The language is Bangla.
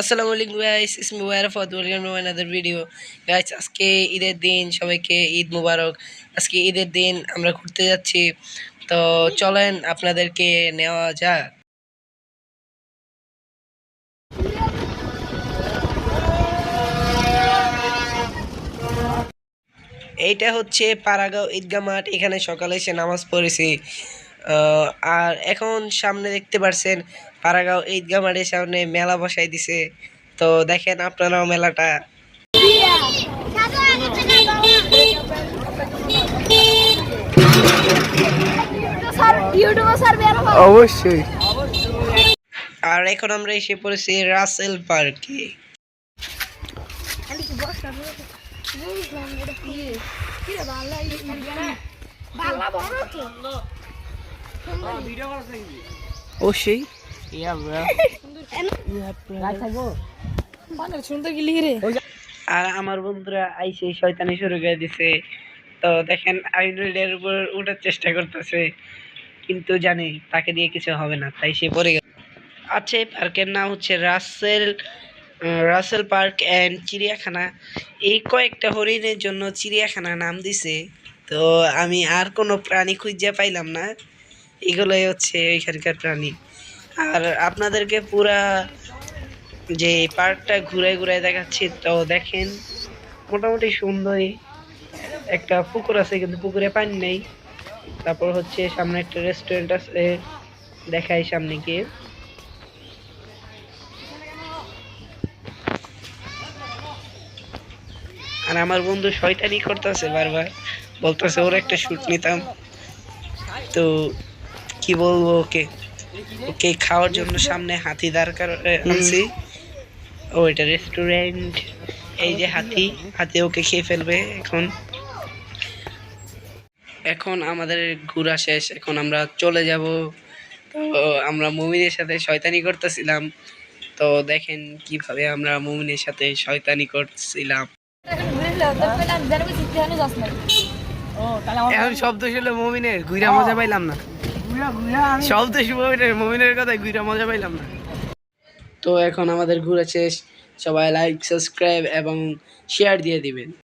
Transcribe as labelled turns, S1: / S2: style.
S1: আসসালামু আলাইকুম গাইস ইসমি ওয়ারাফাত welcome to another video guys আজকে ঈদের দিন, সবাইকে ঈদ মুবারক। আজকে ঈদের দিন আমরা ঘুরতে যাচ্ছি। তো চলেন, আপনাদেরকে নেওয়া যাক। এইটা হচ্ছে পাড়াগাঁও ঈদগাহ মাঠ, এখানে সকালে এসে নামাজ পড়েছি। আর এখন সামনে দেখতে পারছেন পাড়াগাঁও ঈদগাহ মাঠের সামনে মেলা বসাই দিছে। তো দেখেন আপনারাও মেলাটা। অবশ্যই। আর এখন আমরা এসে পড়েছি রাসেল পার্কে। অবশ্যই। আর আমার বন্ধুরা আইসে শয়তানি শুরু করে দিছে। তো দেখেন আইনুলের উপর উঠার চেষ্টা করতেছে। কিন্তু জানি, তাকে দিয়ে কিছু হবে না, তাই সে পড়ে গেল। আচ্ছা এই পার্কের নাম হচ্ছে রাসেল রাসেল পার্ক অ্যান্ড চিড়িয়াখানা। এই কয়েকটা হরিণের জন্য চিড়িয়াখানা নাম দিছে। তো আমি আর কোনো প্রাণী খুঁজে পাইলাম না। এগুলোই হচ্ছে এখানকার প্রাণী। আর আপনাদেরকে পুরা যে পার্কটা ঘুরে ঘুরে দেখাচ্ছি তো দেখেন। মোটামুটি সুন্দরই। একটা পুকুর আছে, কিন্তু পুকুরে পানি নেই। তারপর হচ্ছে সামনে একটা রেস্টুরেন্ট আছে, দেখাই সামনে গিয়ে আর আমার বন্ধু শয়তানি করতেছে বারবার। বলতেছে, ওর একটা শুট নিতাম। তো কি বলব ওকে? ওকে খাওয়ার জন্য সামনে হাতি দাঁড় করে আনছি। ও, এটা রেস্টুরেন্ট এই যে হাতি হাতি ওকে খেয়ে ফেলবে এখন। এখন আমাদের ঘোরা শেষ। এখন আমরা চলে যাব। তো আমরা মুমিনের সাথে শয়তানি করতেছিলাম। তো দেখেন কীভাবে আমরা মুমিনের সাথে শয়তানি করছিলাম। এখন শব্দ শুনলে মমিনের ঘুরা মজা পাইলাম না। শব্দ মমিনের মমিনের কথায় ঘুরা, মজা পাইলাম না। তো এখন আমাদের ঘুরে শেষ। সবাই লাইক সাবস্ক্রাইব এবং শেয়ার দিয়ে দিবেন।